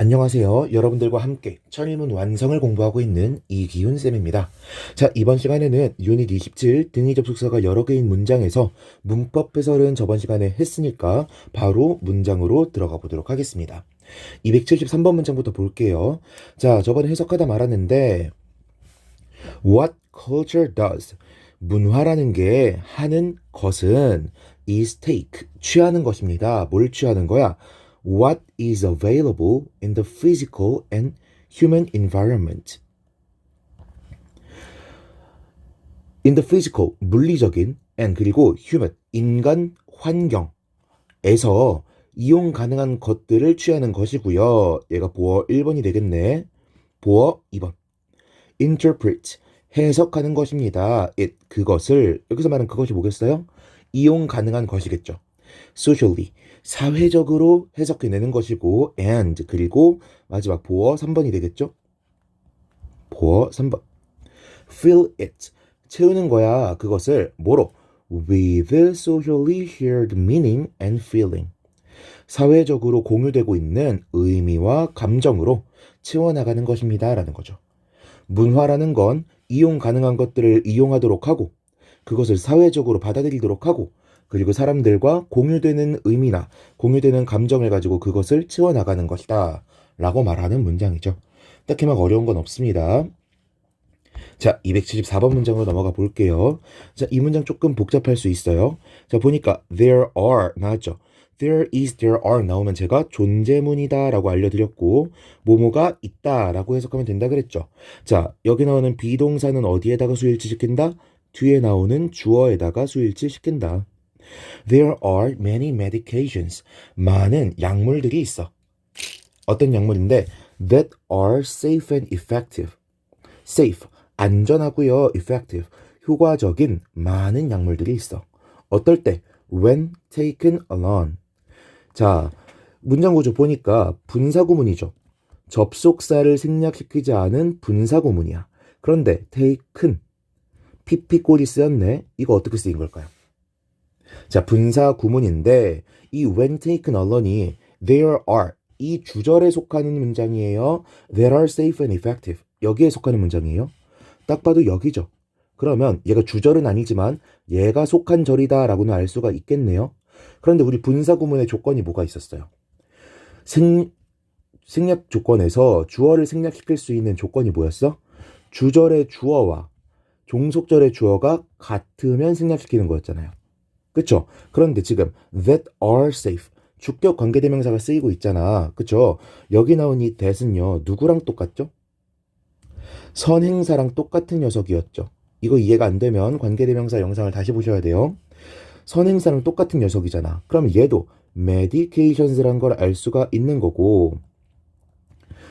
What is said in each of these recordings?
안녕하세요. 여러분들과 함께 천일문 완성을 공부하고 있는 이기훈 쌤입니다. 자, 이번 시간에는 유닛 27 등위 접속사가 여러 개인 문장에서 문법 해설은 저번 시간에 했으니까 바로 문장으로 들어가 보도록 하겠습니다. 273번 문장부터 볼게요. 자, 저번에 해석하다 말았는데 What culture does 문화라는 게 하는 것은 is take 취하는 것입니다. 뭘 취하는 거야? What is available in the physical and human environment? In the physical 물리적인 and 그리고 human 인간 환경에서 이용 가능한 것들을 취하는 것이고요. 얘가 보어 1번이 되겠네. 보어 2번. interpret 해석하는 것입니다. it 그것을 여기서 말하는 그것이 뭐겠어요? 이용 가능한 것이겠죠. socially 사회적으로 해석해내는 것이고 and 그리고 마지막 보어 3번이 되겠죠. 보어 3번. fill it 채우는 거야. 그것을 뭐로? with socially shared meaning and feeling. 사회적으로 공유되고 있는 의미와 감정으로 채워나가는 것입니다. 라는 거죠. 문화라는 건 이용 가능한 것들을 이용하도록 하고 그것을 사회적으로 받아들이도록 하고 그리고 사람들과 공유되는 의미나 공유되는 감정을 가지고 그것을 채워나가는 것이다. 라고 말하는 문장이죠. 딱히 막 어려운 건 없습니다. 자, 274번 문장으로 넘어가 볼게요. 자, 이 문장 조금 복잡할 수 있어요. 자, 보니까 there are 나왔죠. there is, there are 나오면 제가 존재문이다 라고 알려드렸고 뭐뭐가 있다 라고 해석하면 된다 그랬죠. 자, 여기 나오는 비동사는 어디에다가 수일치 시킨다? 뒤에 나오는 주어에다가 수일치 시킨다. There are many medications. 많은 약물들이 있어. 어떤 약물인데 that are safe and effective. safe 안전하고요. effective 효과적인 많은 약물들이 있어. 어떨 때 when taken alone. 자, 문장 구조 보니까 분사구문이죠. 접속사를 생략시키지 않은 분사구문이야. 그런데 taken pp 꼴이 쓰였네. 이거 어떻게 쓰인 걸까요? 자, 분사 구문인데 이 when taken alone이 there are 이 주절에 속하는 문장이에요. There are safe and effective. 여기에 속하는 문장이에요. 딱 봐도 여기죠. 그러면 얘가 주절은 아니지만 얘가 속한 절이다라고는 알 수가 있겠네요. 그런데 우리 분사 구문의 조건이 뭐가 있었어요? 생, 생략 조건에서 주어를 생략시킬 수 있는 조건이 뭐였어? 주절의 주어와 종속절의 주어가 같으면 생략시키는 거였잖아요. 그쵸? 그런데 지금 that are safe 주격 관계대명사가 쓰이고 있잖아. 그쵸? 여기 나온 이 that은요. 누구랑 똑같죠? 선행사랑 똑같은 녀석이었죠. 이거 이해가 안 되면 관계대명사 영상을 다시 보셔야 돼요. 선행사랑 똑같은 녀석이잖아. 그럼 얘도 medications란 걸 알 수가 있는 거고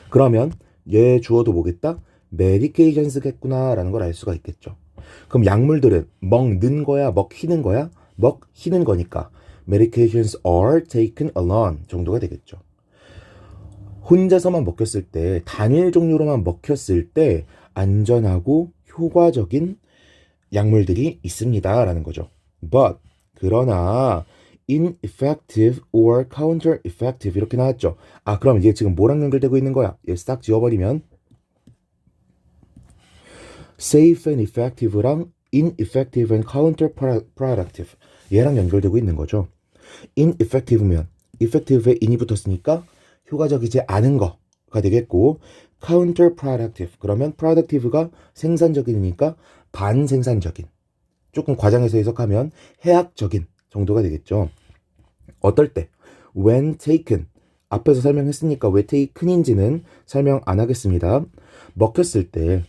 그러면 얘 주어도 뭐겠다? medications겠구나라는 걸 알 수가 있겠죠. 그럼 약물들은 먹는 거야, 먹히는 거야? 먹히는 거니까 medications are taken alone 정도가 되겠죠. 혼자서만 먹혔을 때, 단일 종류로만 먹혔을 때 안전하고 효과적인 약물들이 있습니다. 라는 거죠. But, 그러나, ineffective or counter-effective 이렇게 나왔죠. 아, 그럼 이게 지금 뭐랑 연결되고 있는 거야? 얘 싹 지워버리면 safe and effective랑 ineffective and counterproductive 얘랑 연결되고 있는 거죠. ineffective면 effective에 in이 붙었으니까 효과적이지 않은 거가 되겠고 counterproductive 그러면 productive가 생산적이니까 반생산적인 조금 과장해서 해석하면 해악적인 정도가 되겠죠. 어떨 때 when taken 앞에서 설명했으니까 왜 taken인지는 설명 안 하겠습니다. 먹혔을 때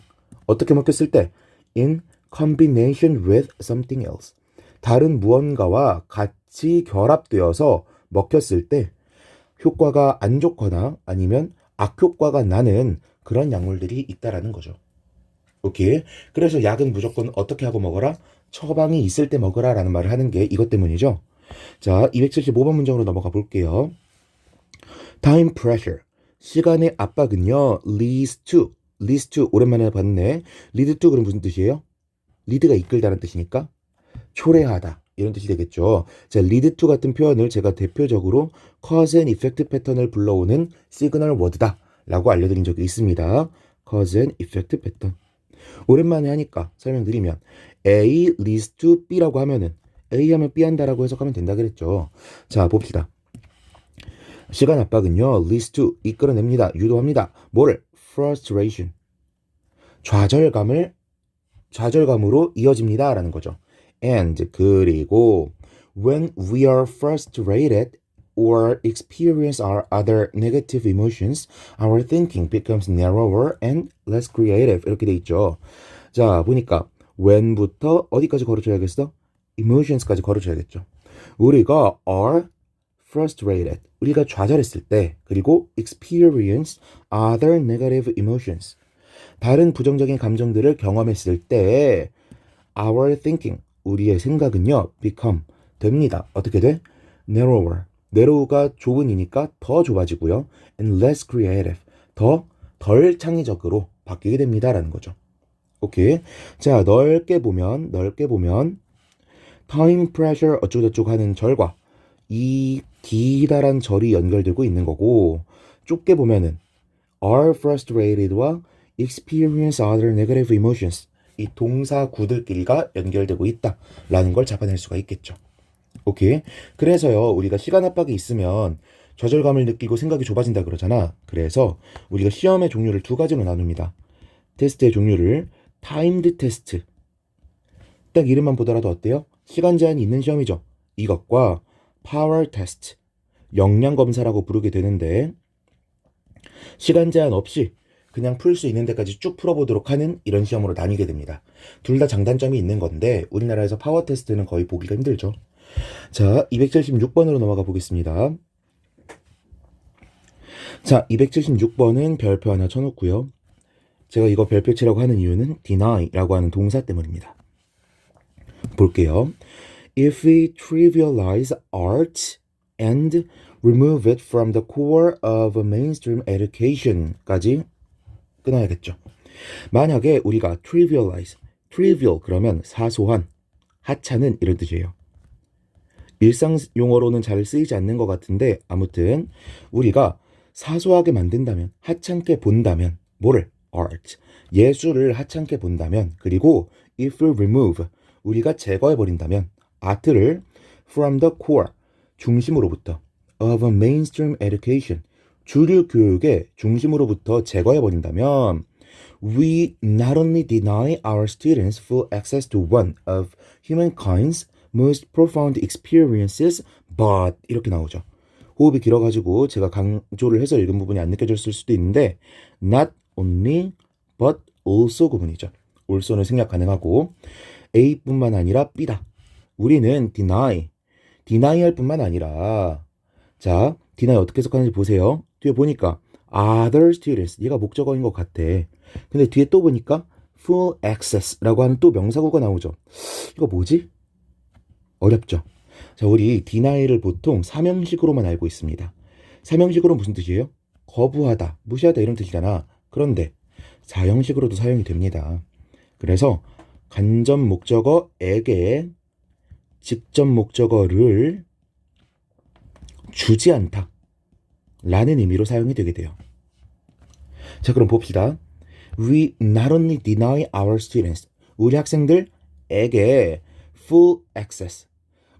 어떻게 먹혔을 때 in combination with something else 다른 무언가와 같이 결합되어서 먹혔을 때 효과가 안 좋거나 아니면 악효과가 나는 그런 약물들이 있다라는 거죠. 오케이. 그래서 약은 무조건 어떻게 하고 먹어라? 처방이 있을 때 먹어라 라는 말을 하는 게 이것 때문이죠. 자, 275번 문장으로 넘어가 볼게요. time pressure. 시간의 압박은요, leads to, leads to, 오랜만에 봤네. lead to 그럼 무슨 뜻이에요? 리드가 이끌다는 뜻이니까 초래하다 이런 뜻이 되겠죠. 자, lead to 같은 표현을 제가 대표적으로 cause and effect 패턴을 불러오는 시그널 워드다라고 알려드린 적이 있습니다. cause and effect 패턴. 오랜만에 하니까 설명드리면 A leads to B라고 하면은 A 하면 B 한다라고 해석하면 된다 그랬죠. 자, 봅시다. 시간 압박은요, leads to 이끌어냅니다. 유도합니다. 뭐를? frustration. 좌절감을 좌절감으로 이어집니다라는 거죠. And 그리고 when we are frustrated or experience our other negative emotions, our thinking becomes narrower and less creative. 이렇게 돼 있죠. 자, 보니까 when부터 어디까지 걸어줘야겠어? emotions까지 걸어줘야겠죠. 우리가 are frustrated. 우리가 좌절했을 때, 그리고 experience other negative emotions. 다른 부정적인 감정들을 경험했을 때, our thinking, 우리의 생각은요, become, 됩니다. 어떻게 돼? narrower. narrow가 좁은이니까 더 좁아지고요. and less creative. 더, 덜 창의적으로 바뀌게 됩니다라는 거죠. 오케이. 자, 넓게 보면, 넓게 보면, time pressure 어쩌고저쩌고 하는 절과 이 기다란 절이 연결되고 있는 거고, 좁게 보면은, are frustrated와 experience other negative emotions. 이 동사 구들끼리가 연결되고 있다라는 걸 잡아낼 수가 있겠죠. 오케이. 그래서요, 우리가 시간 압박이 있으면 좌절감을 느끼고 생각이 좁아진다 그러잖아. 그래서 우리가 시험의 종류를 두 가지로 나눕니다. 테스트의 종류를 타임드 테스트. 딱 이름만 보더라도 어때요? 시간 제한이 있는 시험이죠. 이것과 파워 테스트. 역량 검사라고 부르게 되는데 시간 제한 없이 그냥 풀 수 있는 데까지 쭉 풀어보도록 하는 이런 시험으로 나뉘게 됩니다. 둘 다 장단점이 있는 건데 우리나라에서 파워 테스트는 거의 보기가 힘들죠. 자, 276번으로 넘어가 보겠습니다. 자, 276번은 별표 하나 쳐놓고요. 제가 이거 별표 치라고 하는 이유는 deny라고 하는 동사 때문입니다. 볼게요. If we trivialize art and remove it from the core of mainstream education까지 끊어야겠죠. 만약에 우리가 trivialize, trivial 그러면 사소한, 하찮은 이런 뜻이에요. 일상 용어로는 잘 쓰이지 않는 것 같은데 아무튼 우리가 사소하게 만든다면, 하찮게 본다면 뭐를? art. 예술을 하찮게 본다면 그리고 if we remove 우리가 제거해 버린다면 아트를 from the core 중심으로부터 of a mainstream education 주류 교육의 중심으로부터 제거해 버린다면 we not only deny our students full access to one of humankind's most profound experiences but 이렇게 나오죠. 호흡이 길어가지고 제가 강조를 해서 읽은 부분이 안 느껴졌을 수도 있는데 not only but also 구분이죠. also는 생략 가능하고 A뿐만 아니라 B다. 우리는 deny, denial 뿐만 아니라 자, deny 어떻게 해석하는지 보세요. 뒤에 보니까 other students 얘가 목적어인 것 같아. 근데 뒤에 또 보니까 full access라고 하는 또 명사구가 나오죠. 이거 뭐지? 어렵죠. 자, 우리 denial을 보통 사명식으로만 알고 있습니다. 사명식으로 무슨 뜻이에요? 거부하다, 무시하다 이런 뜻이잖아. 그런데 사형식으로도 사용이 됩니다. 그래서 간접 목적어에게 직접 목적어를 주지 않다. 라는 의미로 사용이 되게 돼요. 자, 그럼 봅시다. We not only deny our students. 우리 학생들에게 full access.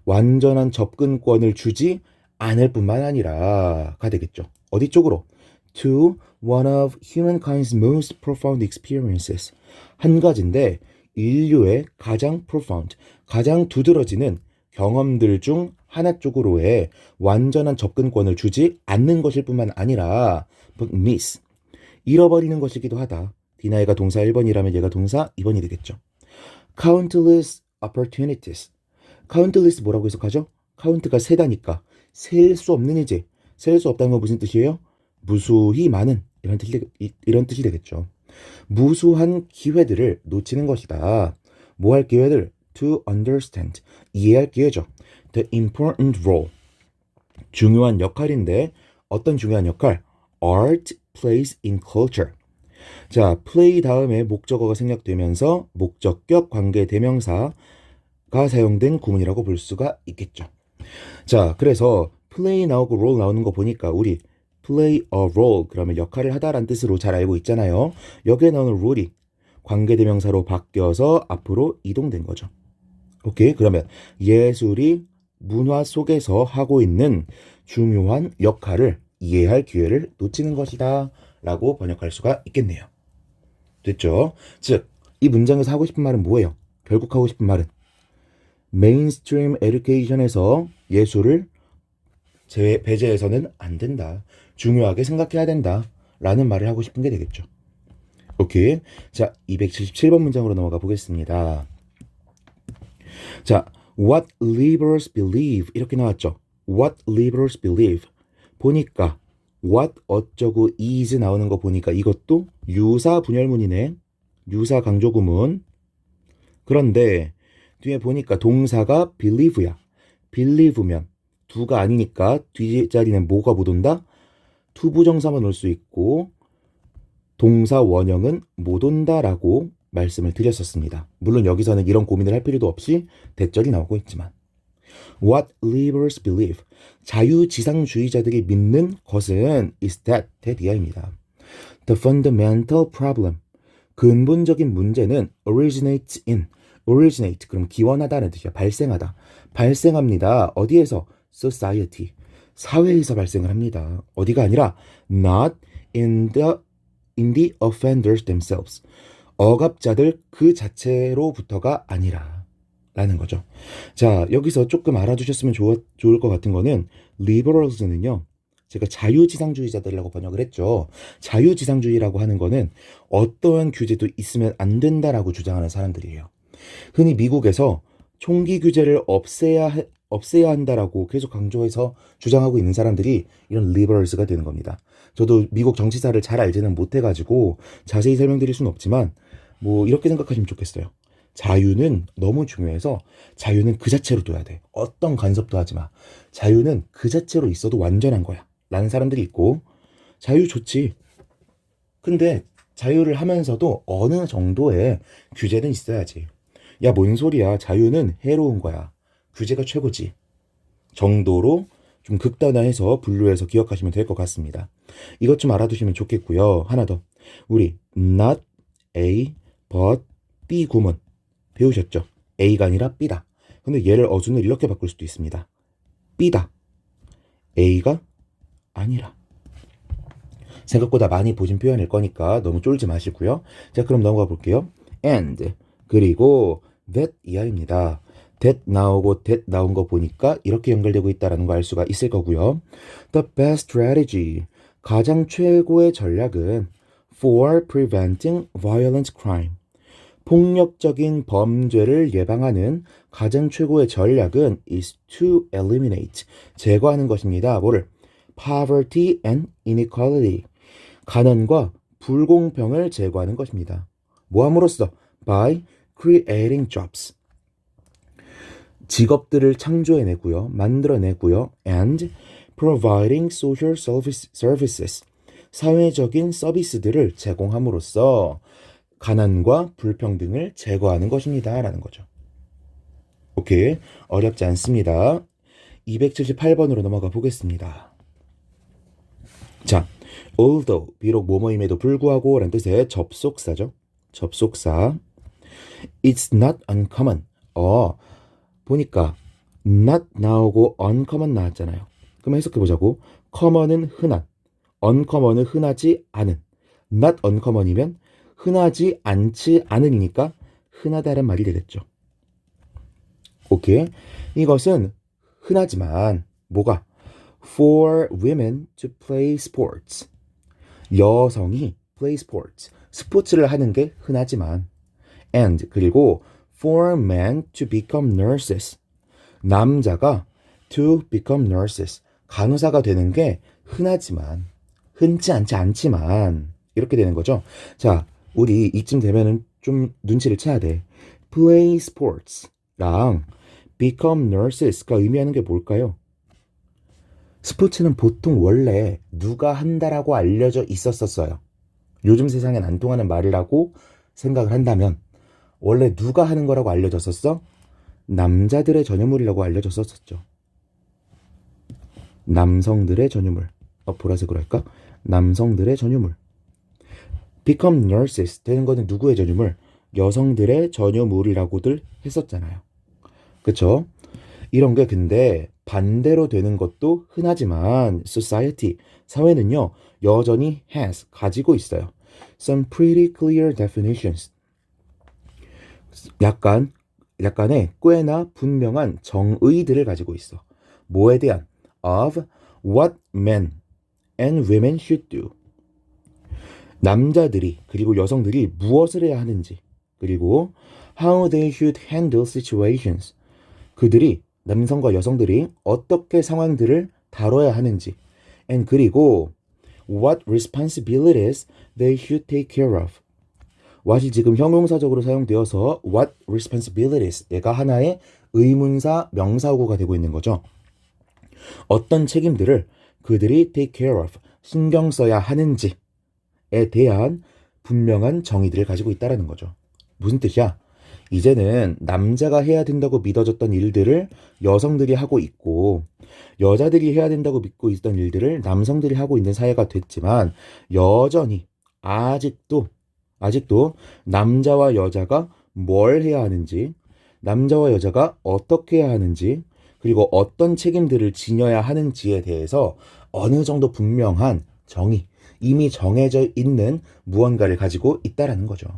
완전한 접근권을 주지 않을 뿐만 아니라가 되겠죠. 어디 쪽으로? To one of humankind's most profound experiences. 한 가지인데 인류의 가장 profound, 가장 두드러지는 경험들 중 하나 쪽으로의 완전한 접근권을 주지 않는 것일 뿐만 아니라 but miss, 잃어버리는 것이기도 하다. 디나이가 동사 1번이라면 얘가 동사 2번이 되겠죠. countless opportunities. countless 뭐라고 해석하죠? count가 세다니까 셀 수 없는 이제 셀 수 없다는 건 무슨 뜻이에요? 무수히 많은 이런 뜻이 이런 뜻이 되겠죠. 무수한 기회들을 놓치는 것이다. 뭐 할 기회들? To understand 이해할 기회죠. The important role 중요한 역할인데 어떤 중요한 역할? Art plays in culture. 자, play 다음에 목적어가 생략되면서 목적격 관계 대명사 가 사용된 구문이라고 볼 수가 있겠죠. 자, 그래서 play 나오고 role 나오는 거 보니까 우리 play a role 그러면 역할을 하다라는 뜻으로 잘 알고 있잖아요. 여기에 나오는 role이 관계 대명사로 바뀌어서 앞으로 이동된 거죠. 오케이. 그러면 예술이 문화 속에서 하고 있는 중요한 역할을 이해할 기회를 놓치는 것이다. 라고 번역할 수가 있겠네요. 됐죠? 즉, 이 문장에서 하고 싶은 말은 뭐예요? 결국 하고 싶은 말은 메인스트림 에듀케이션에서 예술을 제, 배제해서는 안 된다. 중요하게 생각해야 된다. 라는 말을 하고 싶은 게 되겠죠. 오케이. 자, 277번 문장으로 넘어가 보겠습니다. 자, what liberals believe 이렇게 나왔죠. what liberals believe 보니까 what 어쩌고 is 나오는 거 보니까 이것도 유사 분열문이네. 유사 강조구문. 그런데 뒤에 보니까 동사가 believe야. believe면 두가 아니니까 뒷자리는 뭐가 못 온다? 투부정사만 올 수 있고 동사 원형은 못 온다라고 말씀을 드렸었습니다. 물론 여기서는 이런 고민을 할 필요도 없이 대절이 나오고 있지만 What liberals believe 자유지상주의자들이 믿는 것은 is that 대디아입니다. The fundamental problem 근본적인 문제는 originates in originate 그럼 기원하다는 뜻이야. 발생하다. 발생합니다. 어디에서? society. 사회에서 발생을 합니다. 어디가 아니라 not in the in the offenders themselves. 억압자들 그 자체로부터가 아니라 라는 거죠. 자, 여기서 조금 알아두셨으면 좋, 좋을 것 같은 거는 liberals는요. 제가 자유지상주의자들이라고 번역을 했죠. 자유지상주의라고 하는 거는 어떠한 규제도 있으면 안 된다라고 주장하는 사람들이에요. 흔히 미국에서 총기 규제를 없애야 하- 없애야 한다라고 계속 강조해서 주장하고 있는 사람들이 이런 리버럴스가 되는 겁니다. 저도 미국 정치사를 잘 알지는 못해가지고 자세히 설명드릴 수는 없지만 뭐 이렇게 생각하시면 좋겠어요. 자유는 너무 중요해서 자유는 그 자체로 둬야 돼. 어떤 간섭도 하지 마. 자유는 그 자체로 있어도 완전한 거야. 라는 사람들이 있고 자유 좋지. 근데 자유를 하면서도 어느 정도의 규제는 있어야지. 야, 뭔 소리야. 자유는 해로운 거야. 규제가 최고지. 정도로 좀 극단화해서 분류해서 기억하시면 될 것 같습니다. 이것 좀 알아두시면 좋겠고요. 하나 더. 우리 not A, but B 구문 배우셨죠? A가 아니라 B다. 근데 얘를 어순을 이렇게 바꿀 수도 있습니다. B다. A가 아니라. 생각보다 많이 보신 표현일 거니까 너무 쫄지 마시고요. 자, 그럼 넘어가 볼게요. and 그리고 that 이하입니다. That 나오고 that 나온 거 보니까 이렇게 연결되고 있다라는 거 알 수가 있을 거고요. The best strategy 가장 최고의 전략은 for preventing violent crime 폭력적인 범죄를 예방하는 가장 최고의 전략은 is to eliminate 제거하는 것입니다. 뭐를 poverty and inequality 가난과 불공평을 제거하는 것입니다. 뭐 함으로써 by creating jobs 직업들을 창조해내고요, 만들어내고요, and providing social service, services 사회적인 서비스들을 제공함으로써 가난과 불평등을 제거하는 것입니다. 라는 거죠. 오케이. 어렵지 않습니다. 278번으로 넘어가 보겠습니다. 자, although, 비록 뭐뭐임에도 불구하고 라는 뜻의 접속사죠. 접속사. It's not uncommon. 어, 보니까 not 나오고 uncommon 나왔잖아요. 그럼 해석해 보자고. common은 흔한, uncommon은 흔하지 않은. not uncommon이면 흔하지 않지 않으니까 흔하다는 말이 되겠죠. 오케이. 이것은 흔하지만 뭐가 for women to play sports. 여성이 play sports. 스포츠를 하는 게 흔하지만 and 그리고 for men to become nurses. 남자가 to become nurses. 간호사가 되는 게 흔하지만 흔치 않지 않지만 이렇게 되는 거죠. 자, 우리 이쯤 되면은 좀 눈치를 채야 돼. play sports랑 become nurses가 의미하는 게 뭘까요? 스포츠는 보통 원래 누가 한다라고 알려져 있었었어요. 요즘 세상엔 안 통하는 말이라고 생각을 한다면 원래 누가 하는 거라고 알려졌었어? 남자들의 전유물이라고 알려졌었죠. 남성들의 전유물. 어, 보라색으로 할까? 남성들의 전유물. become nurses 되는 거는 누구의 전유물? 여성들의 전유물이라고들 했었잖아요. 그쵸? 이런 게 근데 반대로 되는 것도 흔하지만 society, 사회는요, 여전히 has, 가지고 있어요. some pretty clear definitions. 약간, 약간의 꽤나 분명한 정의들을 가지고 있어. 뭐에 대한? of what men and women should do. 남자들이 그리고 여성들이 무엇을 해야 하는지 그리고 how they should handle situations. 그들이 남성과 여성들이 어떻게 상황들을 다뤄야 하는지 and 그리고 what responsibilities they should take care of. What이 지금 형용사적으로 사용되어서 what responsibilities 얘가 하나의 의문사 명사구가 되고 있는 거죠. 어떤 책임들을 그들이 take care of 신경 써야 하는지에 대한 분명한 정의들을 가지고 있다라는 거죠. 무슨 뜻이야? 이제는 남자가 해야 된다고 믿어졌던 일들을 여성들이 하고 있고 여자들이 해야 된다고 믿고 있던 일들을 남성들이 하고 있는 사회가 됐지만 여전히 아직도 아직도 남자와 여자가 뭘 해야 하는지 남자와 여자가 어떻게 해야 하는지 그리고 어떤 책임들을 지녀야 하는지에 대해서 어느 정도 분명한 정의, 이미 정해져 있는 무언가를 가지고 있다라는 거죠.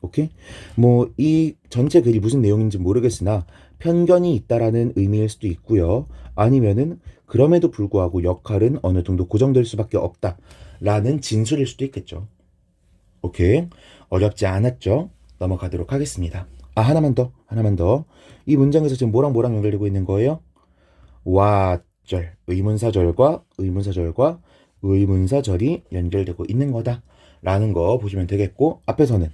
오케이? 뭐, 이 전체 글이 무슨 내용인지 모르겠으나 편견이 있다라는 의미일 수도 있고요. 아니면은 그럼에도 불구하고 역할은 어느 정도 고정될 수밖에 없다 라는 진술일 수도 있겠죠. 오케이? 어렵지 않았죠? 넘어가도록 하겠습니다. 아, 하나만 더, 하나만 더. 이 문장에서 지금 뭐랑 뭐랑 연결되고 있는 거예요? 와절, 의문사절과 의문사절과 의문사절이 연결되고 있는 거다. 라는 거 보시면 되겠고, 앞에서는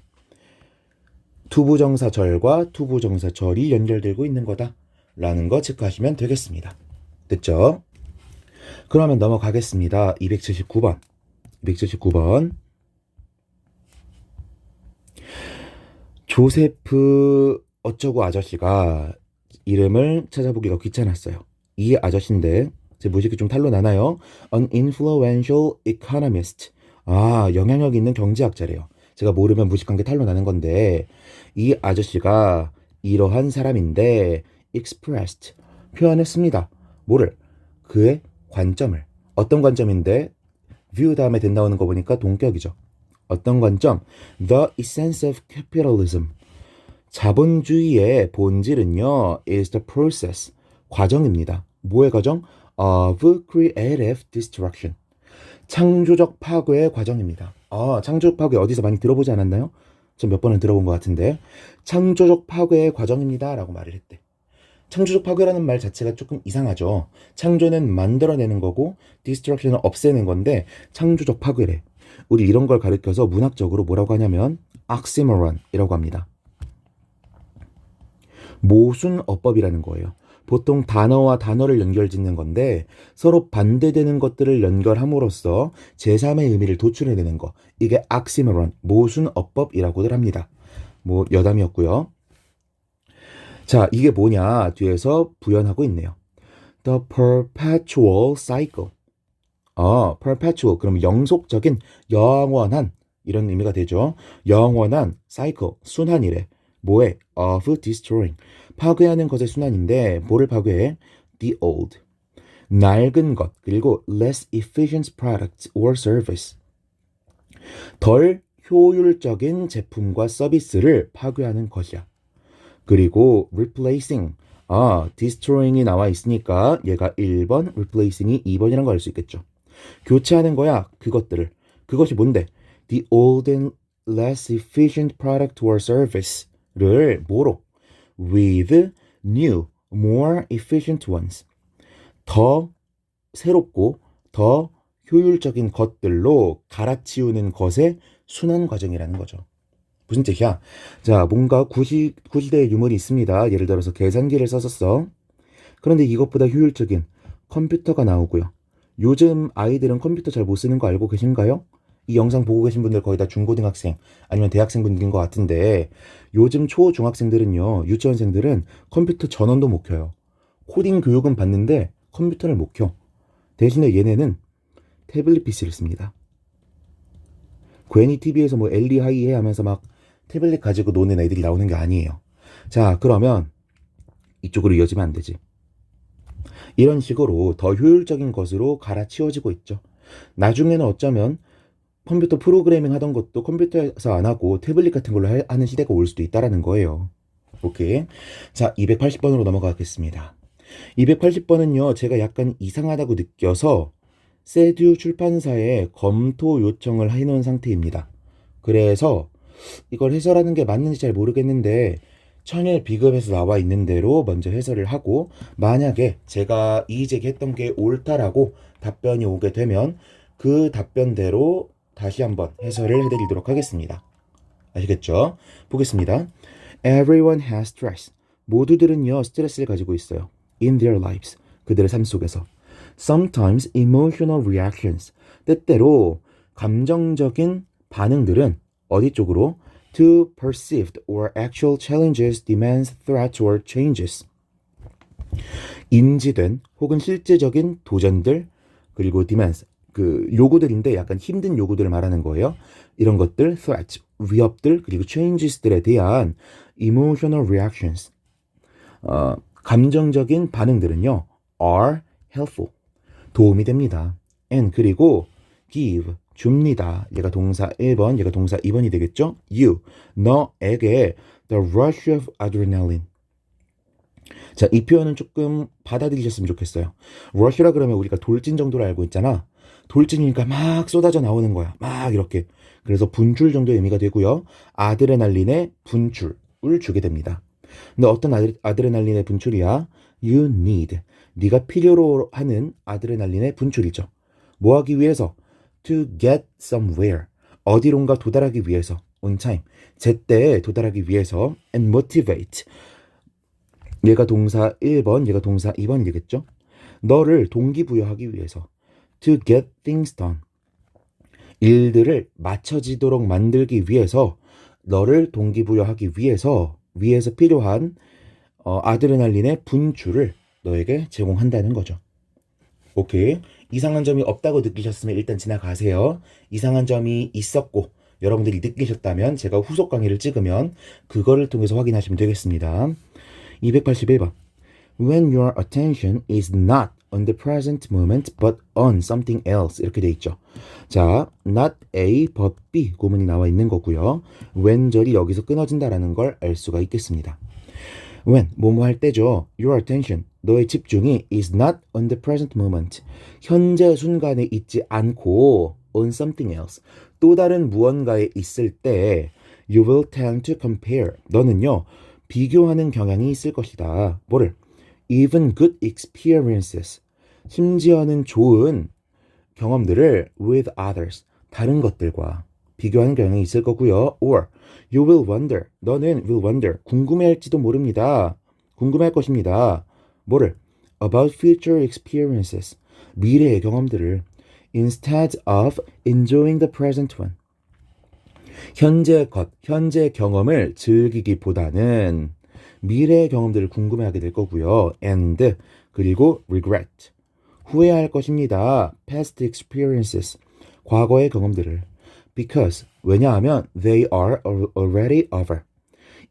투부정사절과 투부정사절이 연결되고 있는 거다. 라는 거 체크하시면 되겠습니다. 됐죠? 그러면 넘어가겠습니다. 279번. 279번. 조세프 어쩌고 아저씨가 이름을 찾아보기가 귀찮았어요. 이 아저씨인데 제 무식이 좀 탈로 나나요? An influential economist. 아, 영향력 있는 경제학자래요. 제가 모르면 무식한 게 탈로 나는 건데 이 아저씨가 이러한 사람인데 expressed 표현했습니다. 뭐를? 그의 관점을. 어떤 관점인데 view 다음에 된 나오는 거 보니까 동격이죠. 어떤 관점? The essence of capitalism. 자본주의의 본질은요, is the process. 과정입니다. 뭐의 과정? of creative destruction. 창조적 파괴의 과정입니다. 아, 창조적 파괴 어디서 많이 들어보지 않았나요? 전 몇 번은 들어본 것 같은데. 창조적 파괴의 과정입니다. 라고 말을 했대. 창조적 파괴라는 말 자체가 조금 이상하죠. 창조는 만들어내는 거고, destruction은 없애는 건데, 창조적 파괴래. 우리 이런 걸 가르쳐서 문학적으로 뭐라고 하냐면 oxymoron이라고 합니다. 모순 어법이라는 거예요. 보통 단어와 단어를 연결 짓는 건데 서로 반대되는 것들을 연결함으로써 제3의 의미를 도출해내는 거. 이게 oxymoron, 모순 어법이라고들 합니다. 뭐 여담이었고요. 자, 이게 뭐냐? 뒤에서 부연하고 있네요. The perpetual cycle. 어, perpetual 그럼 영속적인 영원한 이런 의미가 되죠. 영원한 cycle 순환이래. 뭐에? of destroying 파괴하는 것의 순환인데 뭐를 파괴해? the old 낡은 것 그리고 less efficient product or service 덜 효율적인 제품과 서비스를 파괴하는 것이야. 그리고 replacing 아, destroying이 나와 있으니까 얘가 1번, replacing이 2번이라는 걸 알 수 있겠죠. 교체하는 거야, 그것들을. 그것이 뭔데? The old and less efficient product or service를 뭐로? With new, more efficient ones. 더 새롭고 더 효율적인 것들로 갈아치우는 것의 순환 과정이라는 거죠. 무슨 뜻이야? 자, 뭔가 구시, 구시대의 유물이 있습니다. 예를 들어서 계산기를 썼었어. 그런데 이것보다 효율적인 컴퓨터가 나오고요. 요즘 아이들은 컴퓨터 잘 못 쓰는 거 알고 계신가요? 이 영상 보고 계신 분들 거의 다 중고등학생 아니면 대학생분들인 것 같은데 요즘 초중학생들은요 유치원생들은 컴퓨터 전원도 못 켜요. 코딩 교육은 받는데 컴퓨터를 못 켜. 대신에 얘네는 태블릿 PC를 씁니다. 괜히 TV에서 뭐 엘리 하이해 하면서 막 태블릿 가지고 노는 애들이 나오는 게 아니에요. 자 그러면 이쪽으로 이어지면 안 되지 이런 식으로 더 효율적인 것으로 갈아치워지고 있죠 나중에는 어쩌면 컴퓨터 프로그래밍 하던 것도 컴퓨터에서 안 하고 태블릿 같은 걸로 하- 하는 시대가 올 수도 있다라는 거예요. 오케이. 자, 280번으로 넘어가겠습니다. 280번은요, 제가 약간 이상하다고 느껴서 세듀 출판사에 검토 요청을 해놓은 상태입니다. 그래서 이걸 해설하는 게 맞는지 잘 모르겠는데, 천일 비급에서 나와 있는 대로 먼저 해설을 하고, 만약에 제가 이의 제기했던 게 옳다라고 답변이 오게 되면, 그 답변대로 다시 한번 해설을 해드리도록 하겠습니다. 아시겠죠? 보겠습니다. Everyone has stress. 모두들은요, 스트레스를 가지고 있어요. In their lives. 그들의 삶 속에서. Sometimes emotional reactions. 때때로 감정적인 반응들은 어디 쪽으로? To perceived or actual challenges, demands, threats or changes. 인지된 혹은 실제적인 도전들 그리고 demands 그 요구들인데 약간 힘든 요구들을 말하는 거예요. 이런 것들, threats, 위협들, 그리고 changes들에 대한 emotional reactions, 어, 감정적인 반응들은요, are helpful, 도움이 됩니다. and 그리고 give, 줍니다. 얘가 동사 1번, 얘가 동사 2번이 되겠죠? you, 너에게 the rush of adrenaline. 자, 이 표현은 조금 받아들이셨으면 좋겠어요. rush라 그러면 우리가 돌진 정도로 알고 있잖아. 돌진이니까 막 쏟아져 나오는 거야. 막 이렇게. 그래서 분출 정도의 의미가 되고요. 아드레날린의 분출을 주게 됩니다. 근데 어떤 아드, 아드레날린의 분출이야? You need. 네가 필요로 하는 아드레날린의 분출이죠. 뭐 하기 위해서? To get somewhere. 어디론가 도달하기 위해서. On time. 제때에 도달하기 위해서. And motivate. 얘가 동사 1번, 얘가 동사 2번이겠죠? 너를 동기부여하기 위해서. To get things done. 일들을 맞춰지도록 만들기 위해서 너를 동기부여하기 위해서 위해서 필요한 어, 아드레날린의 분출을 너에게 제공한다는 거죠. 오케이. 이상한 점이 없다고 느끼셨으면 일단 지나가세요. 이상한 점이 있었고 여러분들이 느끼셨다면 제가 후속 강의를 찍으면 그거를 통해서 확인하시면 되겠습니다. 281번. When your attention is not on the present moment but on something else 이렇게 돼 있죠. 자, not A but B 고문이 나와 있는 거고요. when절이 여기서 끊어진다라는 걸 알 수가 있겠습니다. When 뭐뭐 할 때죠. Your attention 너의 집중이 is not on the present moment 현재 순간에 있지 않고 on something else 또 다른 무언가에 있을 때 you will tend to compare 너는요 비교하는 경향이 있을 것이다. 뭐를? even good experiences 심지어는 좋은 경험들을 with others 다른 것들과 비교하는 경향이 있을 거고요. or you will wonder 너는 will wonder 궁금해할지도 모릅니다. 궁금할 것입니다. 뭐를? about future experiences 미래의 경험들을 instead of enjoying the present one 현재 것, 현재 경험을 즐기기보다는 미래의 경험들을 궁금해하게 될 거고요. and 그리고 regret 후회할 것입니다. past experiences 과거의 경험들을 because 왜냐하면 they are already over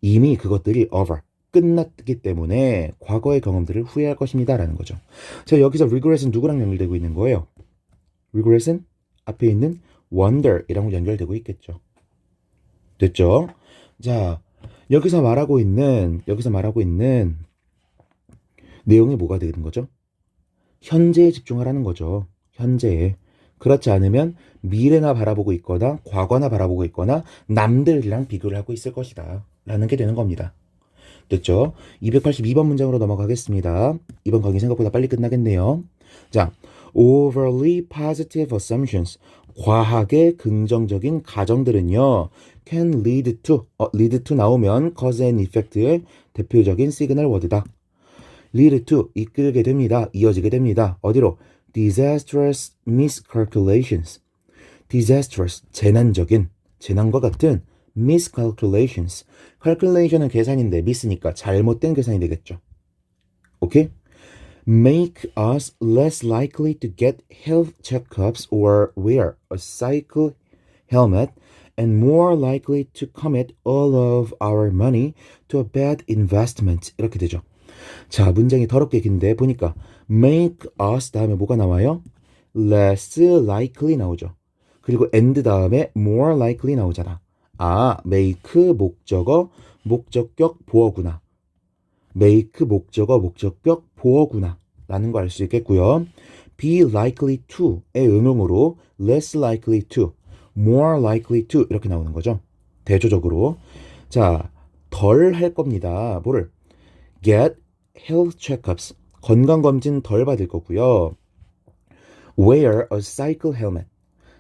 이미 그것들이 over 끝났기 때문에 과거의 경험들을 후회할 것입니다라는 거죠. 자 여기서 regret은 누구랑 연결되고 있는 거예요? regret은 앞에 있는 wonder이랑 연결되고 있겠죠. 됐죠? 자, 여기서 말하고 있는, 여기서 말하고 있는 내용이 뭐가 되는 거죠? 현재에 집중하라는 거죠. 현재에. 그렇지 않으면 미래나 바라보고 있거나 과거나 바라보고 있거나 남들이랑 비교를 하고 있을 것이다. 라는 게 되는 겁니다. 됐죠? 282번 문장으로 넘어가겠습니다. 이번 강의 생각보다 빨리 끝나겠네요. 자, overly positive assumptions. 과하게 긍정적인 가정들은요, can lead to, 어, lead to 나오면 cause and effect의 대표적인 시그널 워드다. lead to, 이끌게 됩니다. 이어지게 됩니다. 어디로? disastrous miscalculations. disastrous, 재난적인, 재난과 같은 miscalculations. calculation은 계산인데 miss니까 잘못된 계산이 되겠죠. 오케이? make us less likely to get health checkups or wear a cycle helmet and more likely to commit all of our money to a bad investment. 이렇게 되죠. 자, 문장이 더럽게 긴데 보니까 make us 다음에 뭐가 나와요? less likely 나오죠. 그리고 and 다음에 more likely 나오잖아. 아, make 목적어, 목적격 보어구나. make 목적어, 목적격 보어구나. 라는 거 알 수 있겠고요. be likely to의 응용으로 less likely to, more likely to 이렇게 나오는 거죠. 대조적으로. 자, 덜 할 겁니다. 뭐를? get health checkups. 건강검진 덜 받을 거고요. wear a cycle helmet.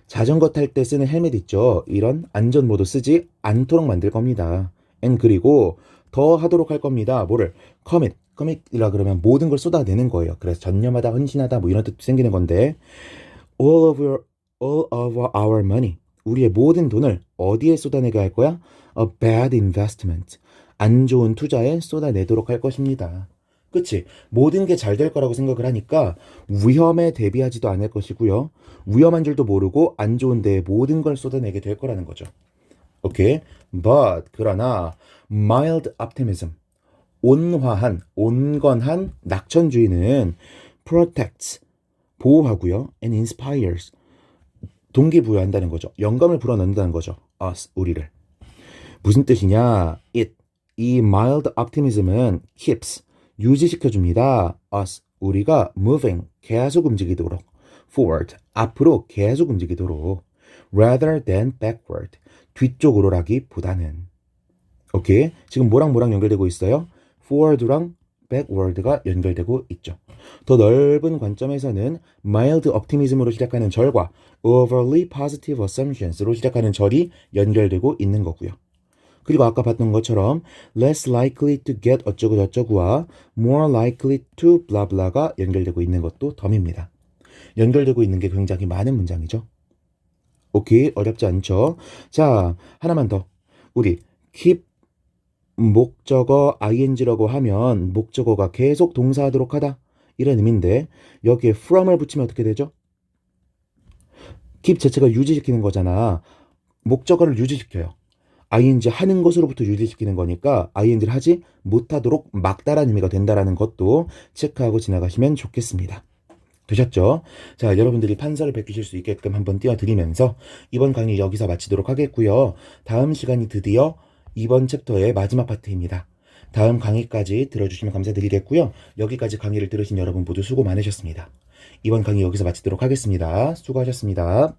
자전거 탈 때 쓰는 헬멧 있죠? 이런 안전 모드 쓰지 않도록 만들 겁니다. and 그리고 더 하도록 할 겁니다. 뭐를? commit. commit이라 그러면 모든 걸 쏟아내는 거예요. 그래서 전념하다, 헌신하다 뭐 이런 뜻도 생기는 건데 all of your, all of our money. 우리의 모든 돈을 어디에 쏟아내게 할 거야? A bad investment. 안 좋은 투자에 쏟아내도록 할 것입니다. 그치? 모든 게 잘 될 거라고 생각을 하니까 위험에 대비하지도 않을 것이고요. 위험한 줄도 모르고 안 좋은 데에 모든 걸 쏟아내게 될 거라는 거죠. 오케이? But 그러나 mild optimism 온화한, 온건한 낙천주의는 protects 보호하고요. and inspires 동기부여한다는 거죠. 영감을 불어넣는다는 거죠. us 우리를. 무슨 뜻이냐? it 이 mild optimism은 keeps 유지시켜 줍니다. us 우리가 moving 계속 움직이도록 forward 앞으로 계속 움직이도록 rather than backward 뒤쪽으로라기보다는 오케이 지금 뭐랑 뭐랑 연결되고 있어요? forward랑 backward가 연결되고 있죠. 더 넓은 관점에서는 mild optimism으로 시작하는 절과 overly positive assumptions로 시작하는 절이 연결되고 있는 거고요. 그리고 아까 봤던 것처럼 less likely to get 어쩌고 저쩌고와 more likely to blah blah가 연결되고 있는 것도 덤입니다. 연결되고 있는 게 굉장히 많은 문장이죠. 오케이 어렵지 않죠? 자 하나만 더 우리 keep 목적어 ing라고 하면 목적어가 계속 동사하도록 하다 이런 의미인데 여기에 from을 붙이면 어떻게 되죠? keep 자체가 유지시키는 거잖아. 목적어를 유지시켜요. Ing 하는 것으로부터 유지시키는 거니까 ing를 하지 못하도록 막다란 의미가 된다라는 것도 체크하고 지나가시면 좋겠습니다. 되셨죠? 자, 여러분들이 판서를 베끼실 수 있게끔 한번 띄워드리면서 이번 강의 여기서 마치도록 하겠고요. 다음 시간이 드디어 이번 챕터의 마지막 파트입니다. 다음 강의까지 들어주시면 감사드리겠고요. 여기까지 강의를 들으신 여러분 모두 수고 많으셨습니다. 이번 강의 여기서 마치도록 하겠습니다. 수고하셨습니다.